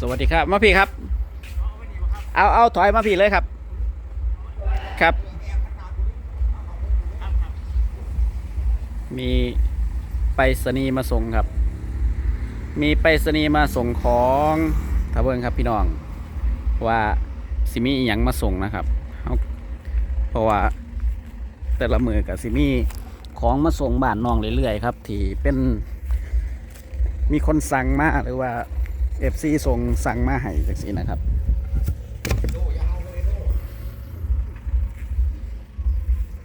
สวัสดีครับ มาพี่ครับ เอาเอาถอยมาพี่เลยครับ ครับ มีไปรษณีย์มาส่งครับ มีไปรษณีย์มาส่งของถ้าเบิ่งครับพี่น้อง ว่าสิมีอหย่างมาส่งนะครับเอาเพราะว่าแต่ละมือกับสิมีของมาส่งบ้านน้องเรื่อยๆครับ ที่เป็นมีคนสั่งมาหรือว่า FC ส่งสั่งมาให้จังซี่นะครับ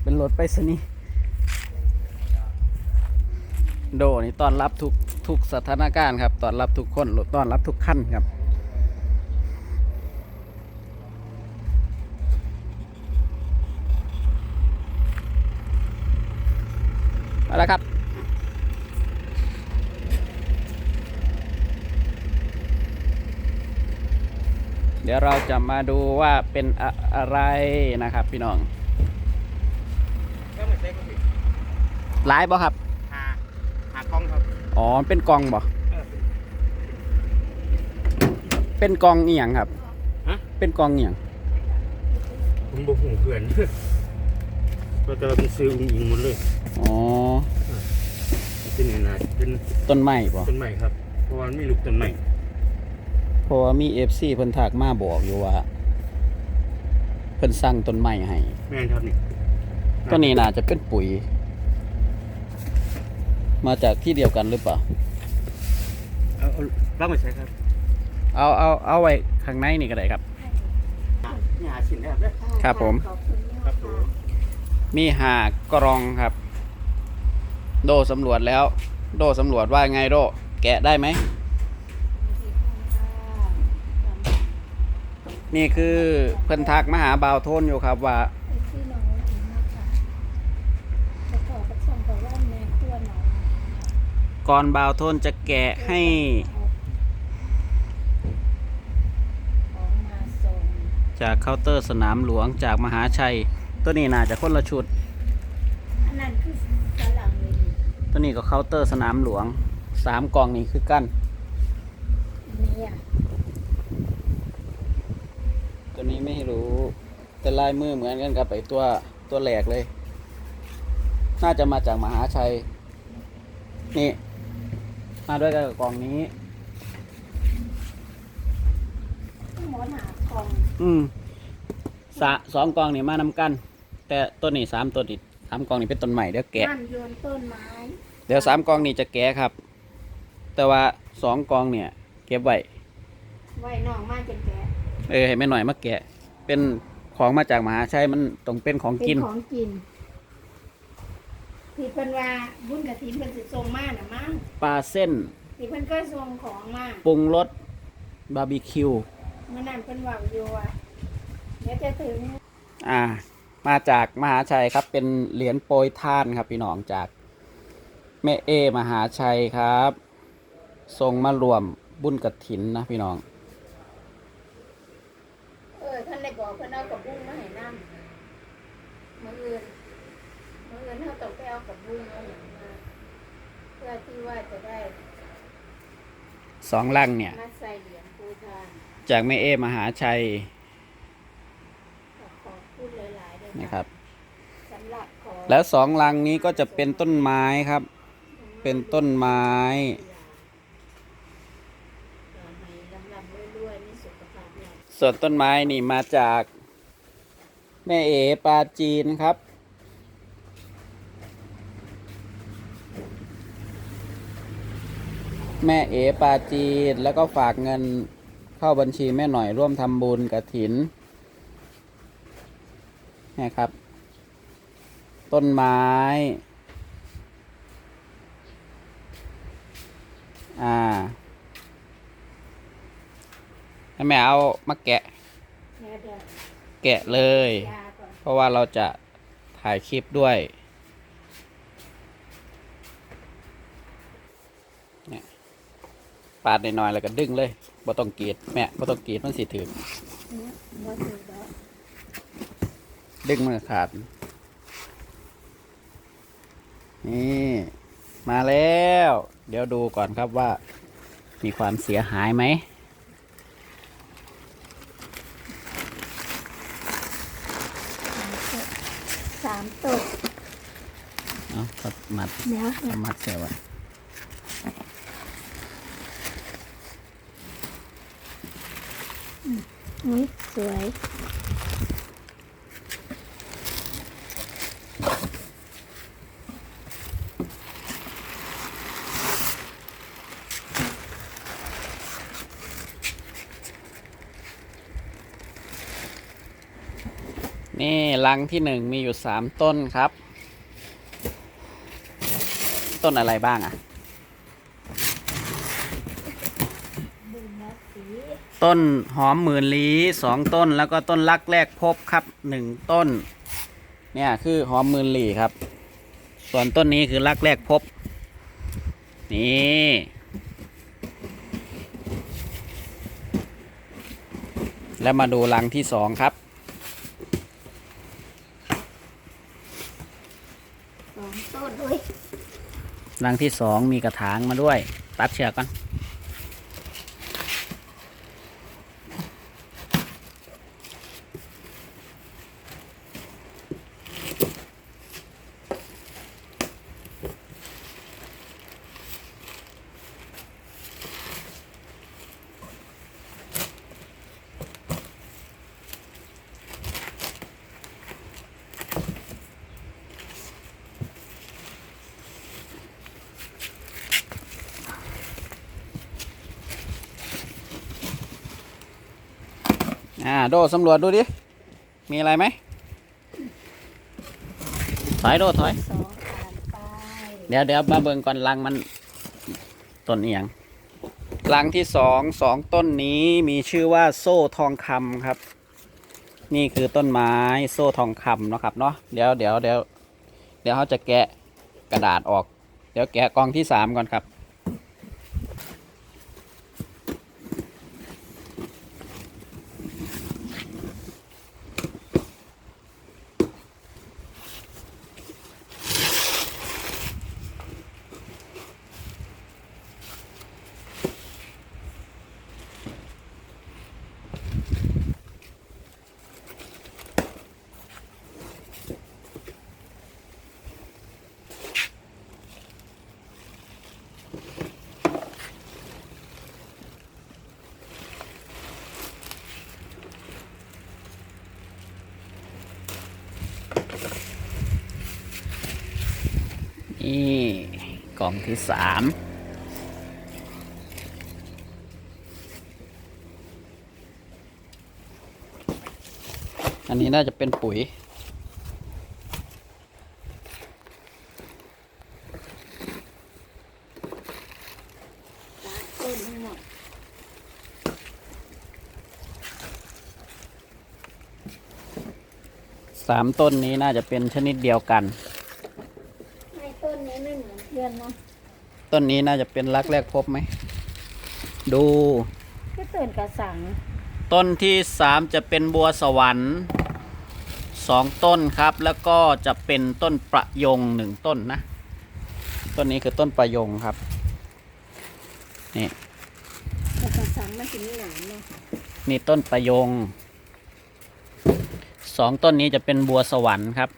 เป็นรถไปรษณีโดนี่ต้อนรับทุกทุกสถานการณ์ครับต้อนรับทุกคนต้อนรับทุกขั้นครับเอาละครับ เดี๋ยวเราจะมาดูว่าเป็นอะอะไรนะครับ พี่น้องก็เหมือนเซ็กก็ผิดไลฟ์บ่ครับหาหากล้องครับอ๋อเป็นกล่องบ่เออเป็นกล่องอีหยังครับฮะเป็นกล่องอีหยังผมบอกหูเพื่อนก็จะเป็นซื้ออุ้งอิงหมดเลยอ๋อเป็นนี่นะเป็นต้นไม้บ่ต้นใหม่ครับเพราะว่ามันมีลูกต้นใหม่เพ ราะว่ามี FC เพิ่นทักมาบอกอยู่ว่า เพิ่นสั่งต้นไม้ให้แม่นครับนี่ต้นนี้น่าจะเป็นปุ๋ย มาจากที่เดียวกันหรือเปล่า เอาเอาบ้างมาใช้ครับเอาเอาเอาไว้ข้างในนี่ก็ได้ครับ นี่หาชิ้นแรกเลยครับผมครับผมมีหากรองครับ โดสำรวจแล้ว โดสำรวจว่าไงโด แกะได้ไหม นี่คือเพิ่นทักมาหาบ่าวโทนอยู่ครับว่าที่น้องถึงนะคะจะขอประสงกับว่าแม่ครัวน้องก่อนบ่าวโทนจะแกะให้ ของมาส่งจากเคาน์เตอร์สนามหลวงจากมหาชัย ตัวนี้น่าจะคนละชุด อันนั้นคือฝรั่งเลยตัวนี้ก็เคาน์เตอร์สนามหลวงสามกล่องนี้คือกันอันนี้อะ ตัวนี้ไม่รู้ แต่ลายมือเหมือนกันกับไอตัวตัวแหลกเลย น่าจะมาจากมหาชัย นี่ มาด้วยกันกับกล่องนี้ต้องหมอนหากล่องอืมสะสองกล่องนี่มานำกัน แต่ตัวนี้สามตัวนี้สามกล่องนี่เป็นต้นใหม่เดี๋ยวแกะน้ำโยนต้นไม้เดี๋ยวสามกล่องนี่จะแกะครับ แต่ว่าสองกล่องเนี่ย เก็บไว้ ไว้น้องมาจนแก่ เออให้แม่หน่อยมาแกะ เป็นของมาจากมหาชัยมันต้องเป็นของเป็นกินของกินที่เพิ่นว่าบุญกระถินเพิ่นสิส่งมาน่ะมั้งปลาเส้นที่เพิ่นก็ส่งของมาปรุงรสบาร์บีคิว เมื่อนั้นเพิ่นเว่าอยู่ว่าเดี๋ยวจะถึงอ่า มาจากมหาชัยครับ เป็นเหรียญโปรยทานครับ พี่น้องจากแม่เอมหาชัยครับส่งมารวมบุญกระถินนะพี่น้อง เออท่านได้บอก เพิ่นเอากับบุ้งมาให้นำมื้ออื่นมื้ออื่นเฮาต้องไปเอากับบุ้งเอาหยังมาเพื่อที่ว่าจะได้สองลังเนี่ย มาใส่เหรียญปูทานจากแม่เอมหาชัยขอบคุณหลายๆด้วยนะครับสำหรับขอแล้วสองลังนี้ก็จะเป็นต้นไม้ครับ เป็นต้นไม้ขอให้ลำๆรวยๆมีสุขภาพดี ส่วนต้นไม้นี่มาจาก แม่เอปลาจีนครับ แม่เอปลาจีนแล้วก็ฝากเงินเข้าบัญชีแม่หน่อยร่วมทำบุญกระถินนี่ครับ ต้นไม้ อ่า ให้แม่เอามาแกะเดี๋ยวเดี๋ยวแกะเลยยาก่อนเพราะว่าเราจะถ่ายคลิปด้วยเนี่ยปาดหน่อยๆแล้วก็ดึงเลยบ่ต้องกรีดแม่บ่ต้องกรีดมันสิถึงเนี่ยบ่ถือดอกดึงมือขาด นี่ มาแล้ว เดี๋ยวดูก่อนครับว่า มีความเสียหายไหม มัดเดี๋ยวเอามัดเสียไว้อุ้ยสวยนี่รังที่หนึ่งมีอยู่สามต้นครับ ต้นอะไรบ้างอะดูนะสีต้นหอมหมื่นลี้สองต้นแล้วก็ต้นรักแรกพบครับหนึ่งต้น เนี่ยคือหอมหมื่นลี้ครับ ส่วนต้นนี้คือรักแรกพบ นี่แล้วมาดูรังที่สองครับ สองต้นด้วย รังที่สองมีกระถางมาด้วย ตัดเชือกก่อน อ่าโดสำรวจดูดิ มีอะไรไหมถอยโดถอยสองผ่านไปเดี๋ยวเดี๋ยวมาเบิ่งก่อนรังมันต้นเอียงรังที่สองสองต้นนี้มีชื่อว่าโซ่ทองคำครับ นี่คือต้นไม้โซ่ทองคำเนาะครับเนาะเดี๋ยวเดี๋ยวเดี๋ยวเดี๋ยวเขาจะแกะกระดาษออก เดี๋ยวแกะกองที่สามก่อนครับ นี่ กล่องที่สามอันนี้น่าจะเป็นปุ๋ย สามต้นนี้น่าจะเป็นชนิดเดียวกันต้นนี้ไม่เหมือนเพื่อนนะ ต้นนี้น่าจะเป็นรักแรกพบไหม ดู ก็ต้นกระสังต้นที่สามจะเป็นบัวสวรรค์สองต้นครับ แล้วก็จะเป็นต้นประยงหนึ่งต้นนะ ต้นนี้คือต้นประยงครับ นี่แต่กระสังมันถึงหนามเนาะนี่ต้นประยง สองต้นนี้จะเป็นบัวสวรรค์ครับ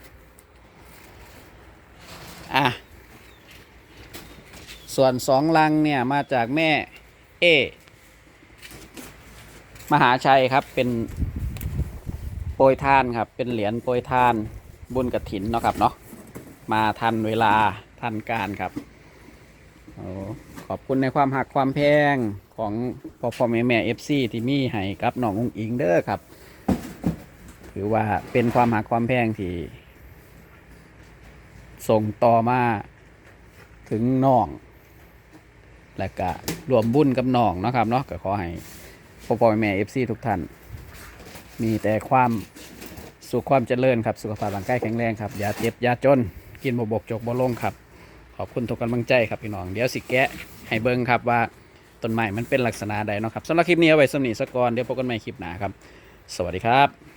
อะ ส่วนสองลังเนี่ยมาจากแม่เอ มหาชัยครับเป็นโปรยทานครับ เป็นเหรียญโปรยทานบุญกระถินเนาะครับเนาะมาทันเวลาทันการครับโอ้ขอบคุณในความหักความแพงของพ่อพ่อแม่แม่เอฟซีที่มีให้กับน้องอุ้งอิงเด้อครับ ถือว่าเป็นความหักความแพงที่ส่งต่อมาถึงน้อง และก็รวมบุญกับน้องนะครับเนาะก็ขอให้พ่อพ่อแม่เอฟซีทุกท่าน มีแต่ความสุขความเจริญครับ สุขภาพร่างกายแข็งแรงครับอย่าเจ็บอย่าจน กินบบกจกบ่ลงครับ ขอบคุณทุกกำลังใจครับพี่น้องเดี๋ยวสิแกะให้เบิ่งครับว่าต้นไม้มันเป็นลักษณะใดเนาะครับสำหรับคลิปนี้เอาไว้สำนีสกกอนเดี๋ยวพบกันใหม่คลิปหน้าครับ สวัสดีครับ